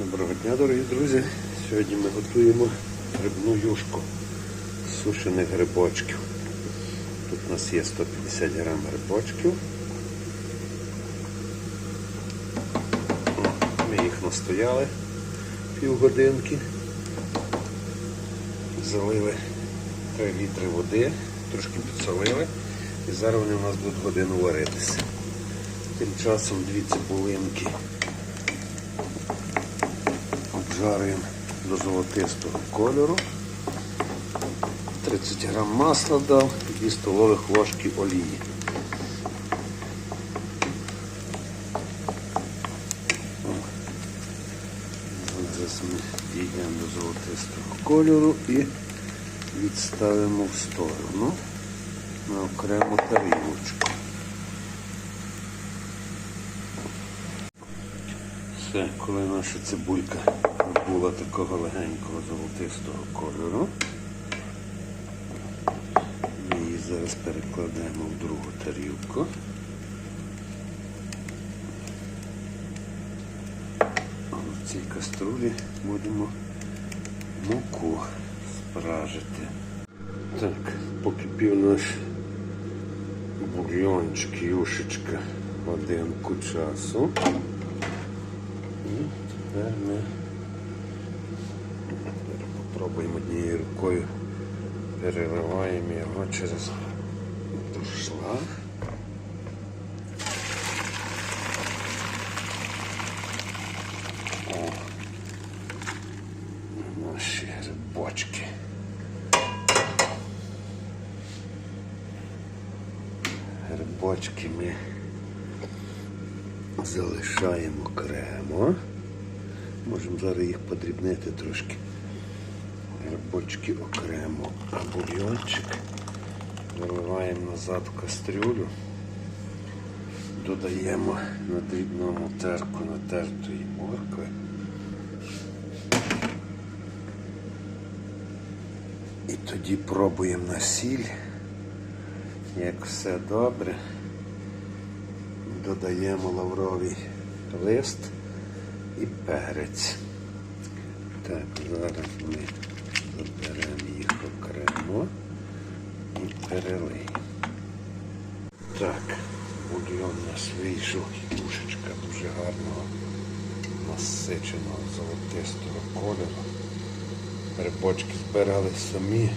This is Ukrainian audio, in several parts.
Доброго дня, дорогі друзі. Сьогодні ми готуємо грибну юшку з сушених грибочків. Тут у нас є 150 грам грибочків. Ми їх настояли півгодинки. Залили 3 літри води, трошки підсолили. І зараз вони у нас будуть годину варитися. Тим часом дві цибулинки обжарюємо до золотистого кольору. 30 грам масла дав, 2 столових ложки олії. Зараз ми дійдемо до золотистого кольору і відставимо в сторону на окрему тарілочку. Все, коли наша цибулька була такого легенького золотистого кольору, ми її зараз перекладемо в другу тарілку. В цій каструлі будемо муку спражити. Так, покипів наш бульйончик, юшечка годинку часу. Тепер ми попробуємо однією рукою переливаємо його через дуршлаг. О, наші грибочки. Грибочки ми залишаємо окремо. Можемо зараз їх подрібнити трошки. Грибочки окремо, а бульйончик виливаємо назад в кастрюлю, додаємо на дрібному терку натертої моркви. І тоді пробуємо на сіль. Як все добре, додаємо лавровий лист і перець. Так, зараз ми заберемо їх окремо і перелиємо. Так, бульйон у нас вийшов, юшечка дуже гарного, насиченого золотистого кольору. Грибочки збирали самі,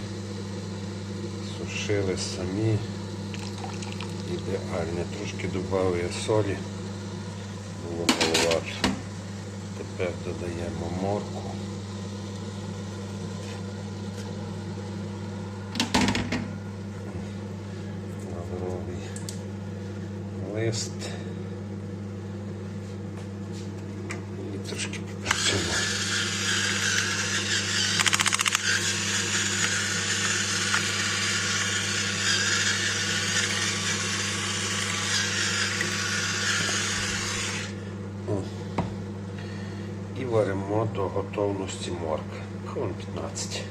сушили самі. Ідеальне. Трошки додав я солі, було маловато. Тепер додаємо морку. Лавровий лист. І трошки поперчимо. Варимо до готовності моркви. Хвилин 15.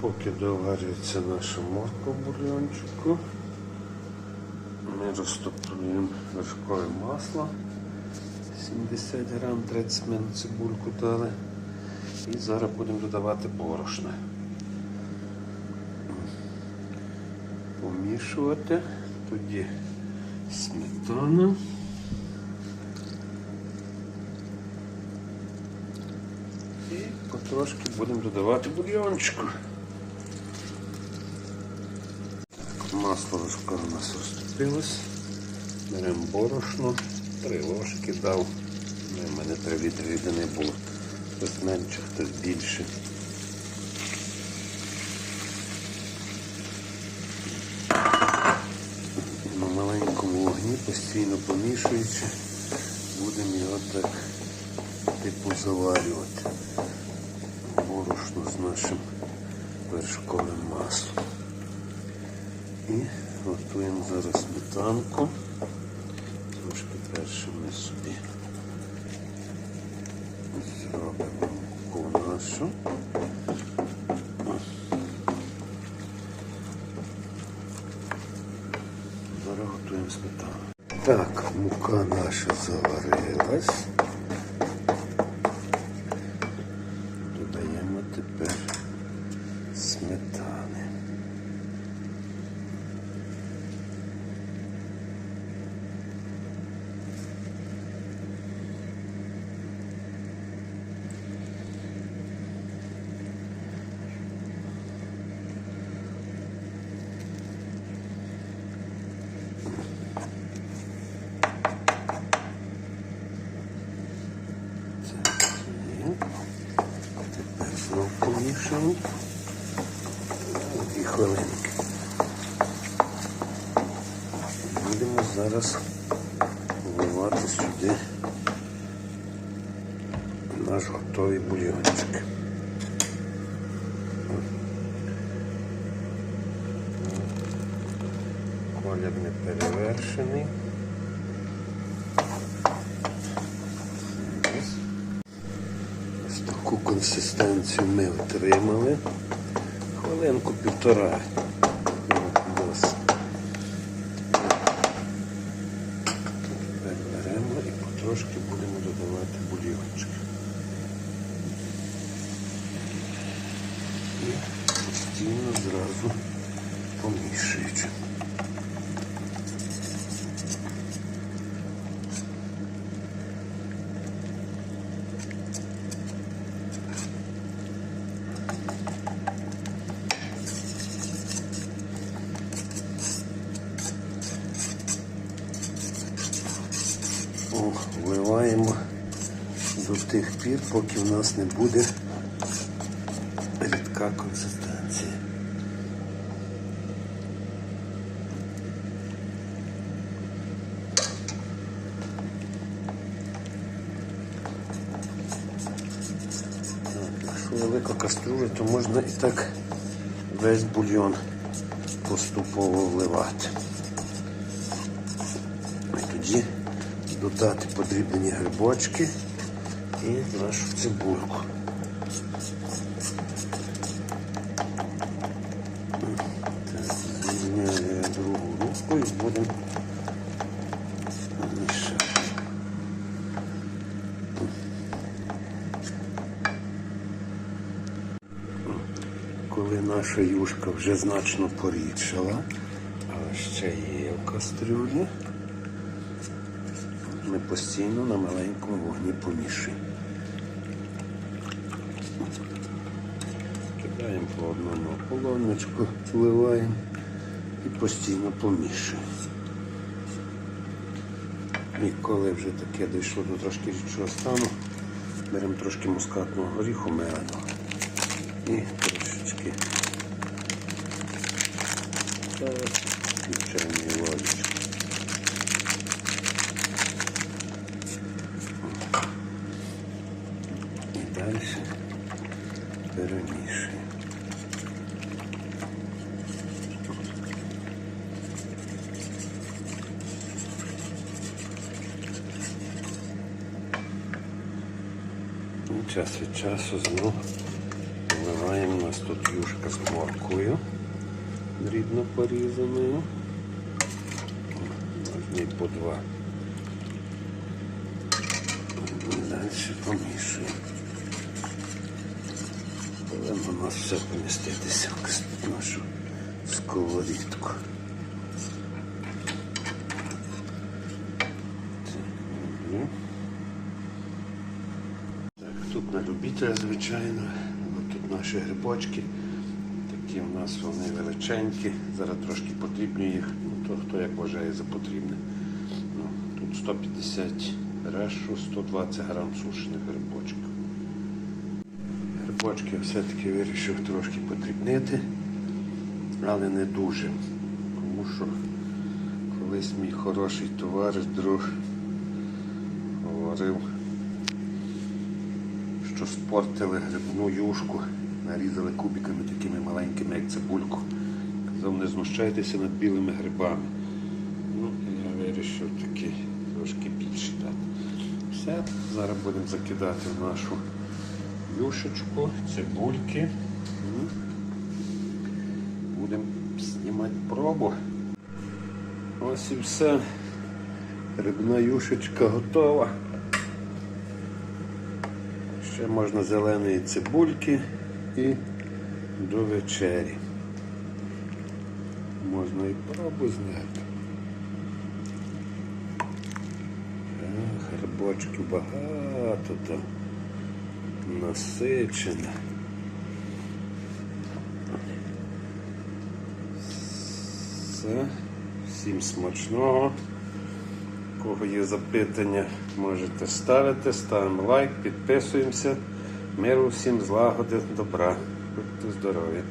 Поки доварюється наша морква в бульйончику, ми розтоплюємо вершкове масло. 70 грам, 30 минут цибульку дали. І зараз будемо додавати борошно. Помішувати. Тоді сметана. І потрошки будемо додавати бульйончику. Так, масло вершкове у нас розтопилось. Беремо борошно, три ложки дав. Ну, У мене три літри рідини було. Хтось менше, хтось більше. На маленькому вогні постійно помішуючи, будемо його так типу заварювати нашим вершковим маслом. І готуємо зараз сметанку. Трошки перше ми собі зробимо муку нашу. Зараз готуємо сметану. Так, мука наша заварилась. Тепер знов помішаємо. Дві хвилинки. Будемо зараз вливати сюди наш готовий бульйончик. Колір не перевершений. Ось. Таку консистенцію ми отримали. Хвилинку півтора. Ну, досить. Тепер беремо і потрошки будемо додавати бульйончик. І постійно зразу помішуючи. Вливаємо до тих пір, поки в нас не буде рідка консистенція. Так, Якщо велика каструля, то можна і так весь бульйон поступово вливати. І тоді додати подрібнені грибочки і нашу цибульку. Коли юшка вже значно порідшала, але ще є в кастрюлі, ми постійно на маленькому вогні помішуємо. Кидаємо по одному полонечку, вливаємо і постійно помішуємо. І коли вже таке дійшло до трошки рідшого стану, беремо трошки мускатного горіху меленого і трошечки так, і чайної ложечки. І далі перемішуємо. Час від часу знову вливаємо у тут юшка з морквою, дрібно порізаною. Можна і по два. Далі помішуємо. Повинно у нас все поміститися в нашу сковорідку. Так, тут на любителя, звичайно. Тут наші грибочки. Такі у нас вони величенькі. Зараз трошки потрібні їх. Ну, то хто як вважає за потрібне. Ну, тут 150 решу, 120 грам сушених грибочків. Грибочки все-таки вирішив трошки подрібнити, але не дуже. Тому що колись мій хороший товариш, друг говорив, що спортили грибну юшку, нарізали кубиками такими маленькими, як цибульку. Казав, не знущайтеся над білими грибами. Ну, я вирішив таки трошки більше дати. Все, зараз будемо закидати в нашу юшечку, цибульки. Будемо знімати пробу. Ось і все. Рибна юшечка готова. Ще можна зеленої цибульки і до вечері. Можна і пробу зняти. Грибочків багато там. Насичено. Все. Всім смачного. У кого є запитання, можете ставити, ставимо лайк, підписуємося. Миру всім злагоди, добра. Будьте здорові.